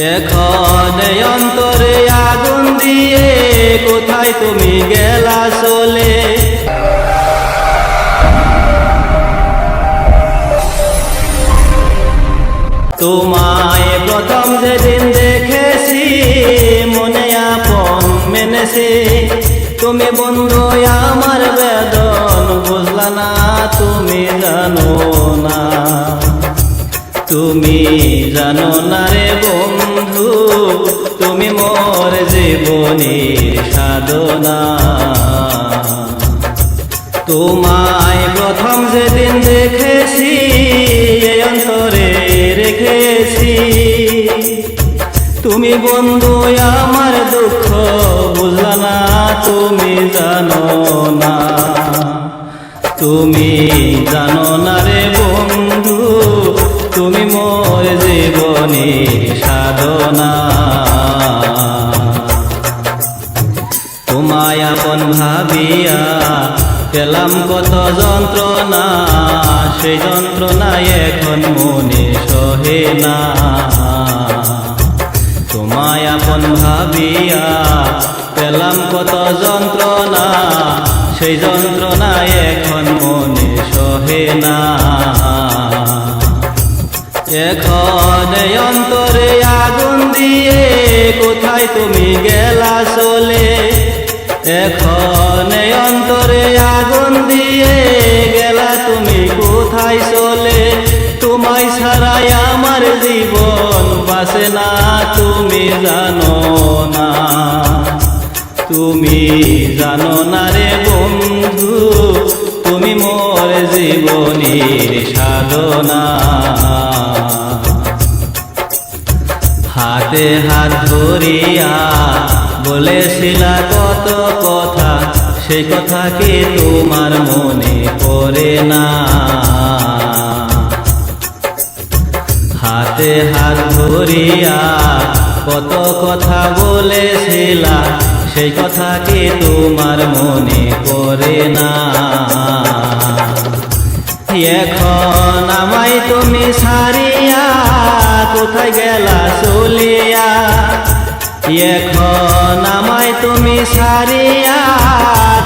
এখন অন্তরে আগুন দিয়ে কোথায় তুমি গেলা চলে? তোমায় প্রথম যেদিন দেখেছি, মনে আপন মেনেছি। তুমি বন্ধু, আমার বেদন বুঝলা না, তুমি জানো না। তুমি জানো না রে বন্ধু তোমায় প্রথম যেদিন দেখেছি এই অন্তরে রেখেছি। তুমি বন্ধু, আমার দুঃখ বুঝলা তুমি জানো না। তুমি জানো না রে বন্ধু, তুমি মোর জীবনের সাধনা। পেলাম কত যন্ত্রণা, সেই যন্ত্রণায় এখন মনে সহে না। তোমায় আপন ভাবিয়া পেলাম কত যন্ত্রণা, সেই যন্ত্রণায় এখন মনে সহে না। এখন অন্তরে আগুন দিয়ে কোথায় তুমি গেলা চলে? এখন অন্তরে আগুন দিয়ে গেলা, তুমি কোথায় চলে? তোমায় ছাড়াই আমার জীবন বাসে না, তুমি জানো না। তুমি জানো না রে বন্ধু, তুমি মোর জীবনের সাধনা। হাতে হাত ধরিয়া বলেছিলা কত কথা সেই কথা কি তোমার মনে পড়ে না? হাতে হাত ধরিয়া কত কথা বলেছিলা সেই কথা কি তোমার মনে পড়ে না? এখন আমায় তুমি সারিয়া কোথায় গেলা চলিয়া? এখন, আমায় তুমি সারিয়া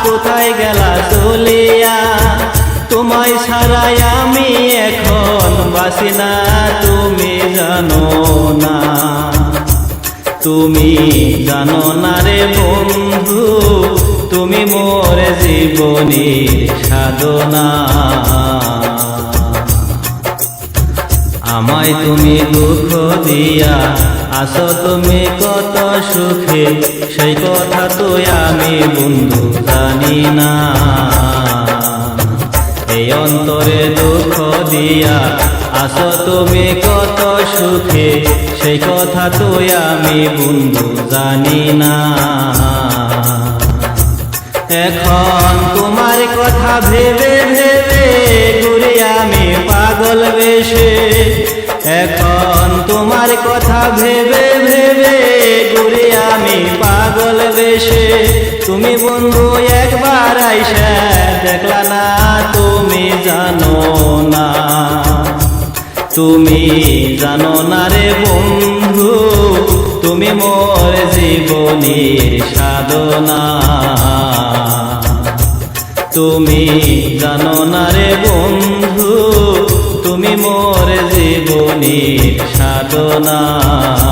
কোথায় গেলা চলিয়া? তোমায় ছাড়াই আমি এখন বাসি না, তুমি জানো না। তুমি জানো না রে বন্ধু, তুমি মোর জীবনের সাধনা। আমায় তুমি দুঃখ দিয়া আসো তুমি কত সুখে, সেই কথা তো আমি বন্ধু জানি না। এই অন্তরে দুঃখ দিয়া আসো তুমি কত সুখে, সেই কথা তো আমি বন্ধু জানি না। এখন তোমার কথা ভেবে ভেবে ঘুরে কথা ভেবে ভেবে ঘুরে আমি পাগল বেশে। তুমি বন্ধু একবার আইসা দেখলা না, তুমি জানো না। তুমি জানো না রে বন্ধু, তুমি মোর জীবনের সাধনা। তুমি জানো না রে বন্ধু, তুমি মোর জীবনের সাধনা